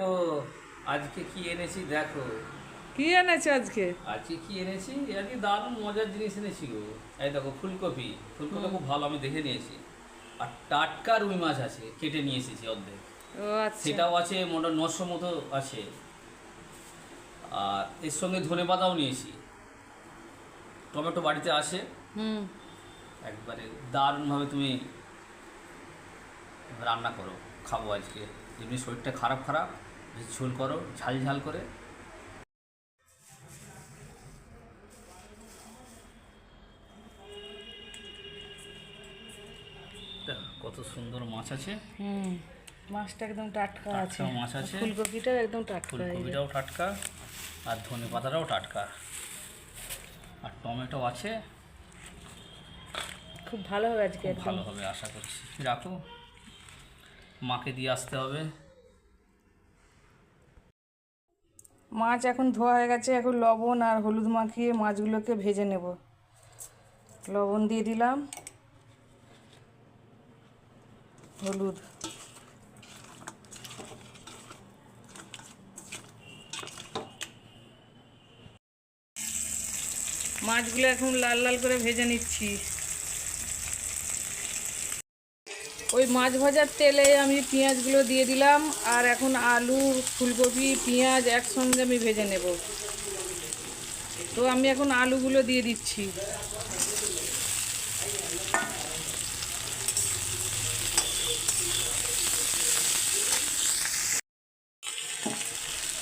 ও আজকে কি এনেছি দেখো। কি এনেছে আজকে? আজকে কি এনেছি? আজকে দারুণ মজার জিনিস এনেছি গো। এই দেখো ফুলকপি। ফুলকপি খুব ভালো আমি দেখে নিয়েছি। আর টাটকা রুই মাছ আছে কেটে নিয়ে এসেছি অর্ধেক। ও আচ্ছা। সেটাও আছে মোটা নশো মতো আছে। আর এর সঙ্গে ধনে পাতাও নিয়েছি। টমেটো বাড়িতে আছে হুম। একবারে দারুণভাবে তুমি রান্না করো খাব আজকে। এমনি শরীরটা খারাপ খারাপ ঝোল করো ঝাল ঝাল করে। কত সুন্দর মাছ আছে। হুম মাছটা একদম টাটকা আছে। মাছ আছে। ফুলকপিটাও একদম টাটকা ফুলকপিটাও টাটকা আর ধনে পাতাটাও টাটকা। আর টমেটো আছে। খুব ভালো হবে আজকে ভালো হবে আশা করছি। রাখো। মাকে দিয়ে আসতে হবে। মাছ এখন ধোয়া হয়ে গেছে, এখন লবণ আর হলুদ মাখিয়ে মাছগুলোকে ভেজে নেব। লবণ দিয়ে দিলাম, হলুদ। মাছগুলো এখন লাল লাল করে ভেজে নিচ্ছি। ওই মাছ ভাজার তেলে আমি পেঁয়াজগুলো দিয়ে দিলাম আর এখন আলু, ফুলকপি, পেঁয়াজ একসঙ্গে আমি ভেজে নেব। তো আমি এখন আলুগুলো দিয়ে দিচ্ছি।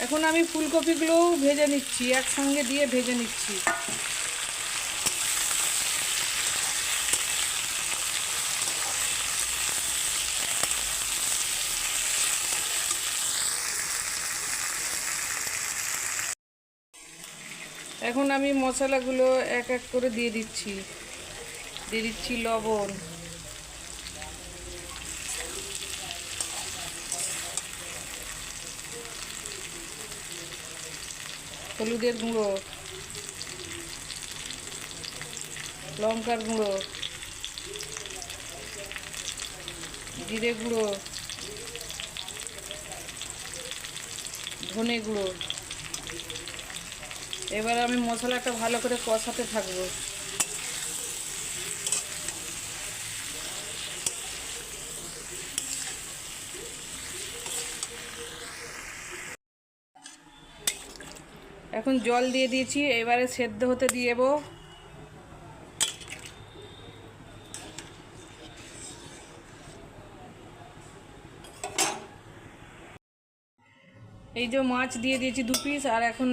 এখন আমি ফুলকপিগুলোও ভেজে নিচ্ছি, একসঙ্গে দিয়ে ভেজে নিচ্ছি। এখন আমি মশলাগুলো এক এক করে দিয়ে দিচ্ছি। দিয়ে দিচ্ছি লবণ। হলুদের গুঁড়ো। লঙ্কার গুঁড়ো। জিরে গুঁড়ো। ধনে গুঁড়ো। এবার আমি মশলাটা ভালো করে কষাতে থাকব। এখন জল দিয়ে দিয়েছি, এবারে সেদ্ধ হতে দিয়ে এই যে মাছ দিয়ে দিয়েছি দু পিস, আর এখন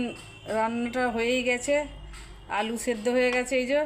রান্নাটা হয়েই গেছে আলু সেদ্ধ হয়ে গেছে এই যে।